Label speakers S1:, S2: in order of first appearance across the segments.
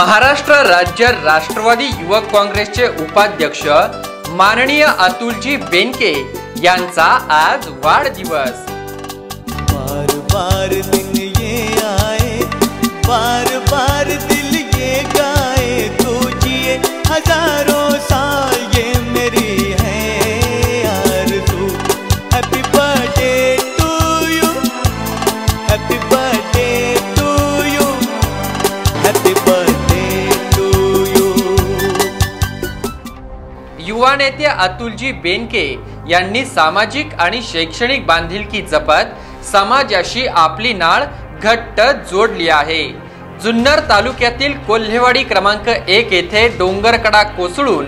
S1: महाराष्ट्र राज्य राष्ट्रवादी युवक काँग्रेसचे उपाध्यक्ष माननीय अतुलजी बेनके यांचा आज वाढदिवस.
S2: बार बार दिन ये आए बार बार दिल ये गाए तू जिए हजारों
S1: युवा नेते अतुलजी बेनके यांनी सामाजिक आणि शैक्षणिक बांधिलकी जपत समाजाशी आपली नाळ घट्ट जोडली आहे. जुन्नर तालुक्यातील कोल्हेवाडी क्रमांक एक येथे डोंगरकडा कोसळून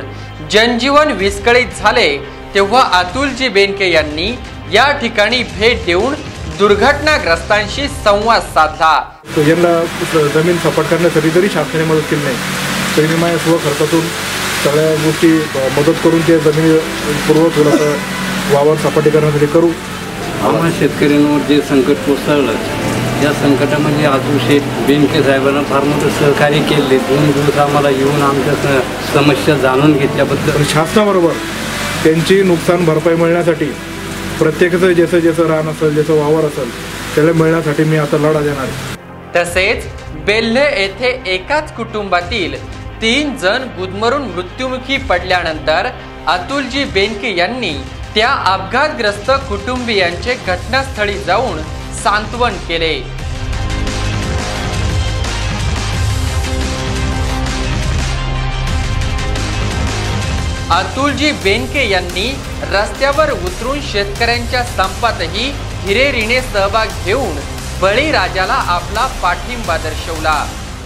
S1: जनजीवन विस्कळीत झाले तेव्हा अतुलजी बेनके यांनी या ठिकाणी भेट देऊन दुर्घटनाग्रस्तांशी संवाद साधला.
S3: यांना जमीन सपाट करण्यासाठी जरी शासनाने मदत केली नाही तरी मी माझ्या स्वखर्चातून सगळ्या गोष्टी मदत करून ते जमिनी पूर्व थोडंसं वावर सपाटी करण्यासाठी करू.
S4: आम्हा शेतकऱ्यांवर जे संकट कोसळलं या संकटामध्ये आजू शेठ बेनके साहेबांना फार मोठं सहकार्य केले. दोन दिवस आम्हाला येऊन आमच्या स- समस्या जाणून घेतल्याबद्दल
S3: शासनाबरोबर त्यांची नुकसान भरपाई मिळण्यासाठी प्रत्येकाचं ज्याचं ज्याचं रान असेल ज्याचं वावर असेल त्याला मिळण्यासाठी मी आता लढा देणार आहे.
S1: तसेच बेल्हे येथे एकाच कुटुंबातील तीन जण गुदमरून मृत्युमुखी पडल्यानंतर अतुलजी बेनके यांनी त्या अपघातग्रस्त कुटुंबियांचे घटनास्थळी जाऊन सांत्वन केले. अतुलजी बेनके यांनी रस्त्यावर उतरून शेतकऱ्यांच्या संपातही हिरेरीने सहभाग घेऊन बळीराजाला आपला पाठिंबा दर्शवला.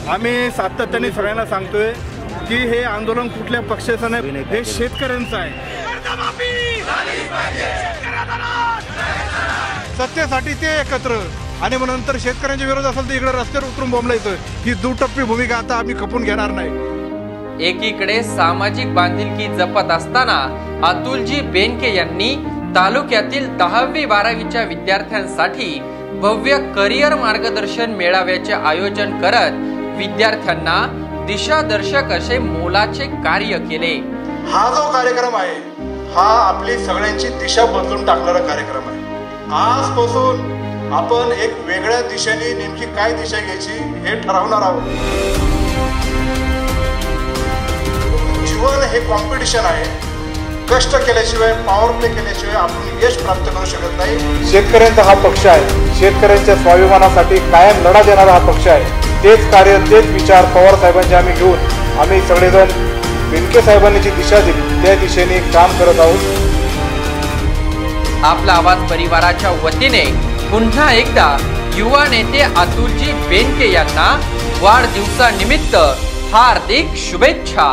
S3: आम्ही सातत्याने सगळ्यांना सांगतोय की हे आंदोलन कुठल्या पक्षाचं नाही हे शेतकऱ्यांचं आहे. सत्तेसाठी ते एकत्र. आणि मग नंतर शेतकऱ्यांच्या विरोध असेल तर इकडे रस्त्यावर उतरून बोंबलायचं ही दुटप्पी भूमिका आता आम्ही खपून घेणार नाही.
S1: एकीकडे सामाजिक बांधिलकी जपत असताना अतुलजी बेनके यांनी तालुक्यातील दहावी बारावीच्या विद्यार्थ्यांसाठी भव्य करिअर मार्गदर्शन मेळाव्याचे आयोजन करत विद्यार्थ्यांना दिशादर्शक असे मोलाचे कार्य केले.
S5: हा जो कार्यक्रम आहे हा आपली सगळ्यांची दिशा बदलून टाकणारा कार्यक्रम आहे. आजपासून आपण एक वेगळ्या दिशेने नेमकी काय दिशा घ्यायची हे ठरवणार आहोत. जीवन हे कॉम्पिटिशन आहे. कष्ट केल्याशिवाय पॉवर प्ले केल्याशिवाय आपण यश प्राप्त करू शकत नाही. शेतकऱ्यांचा हा पक्ष आहे. शेतकऱ्यांच्या स्वाभिमानासाठी कायम लढा देणारा हा पक्ष आहे. तेच कार्य तेच विचार पवार साहेबांचे आम्ही घेऊन आम्ही सगळेजण बेनके साहेबांनी जी दिशा दिली त्या दिशेने काम करत आहोत.
S1: आपला आवाज परिवाराच्या वतीने पुन्हा एकदा युवा नेते अतुलजी बेनके यांना वाढदिवसानिमित्त हार्दिक शुभेच्छा.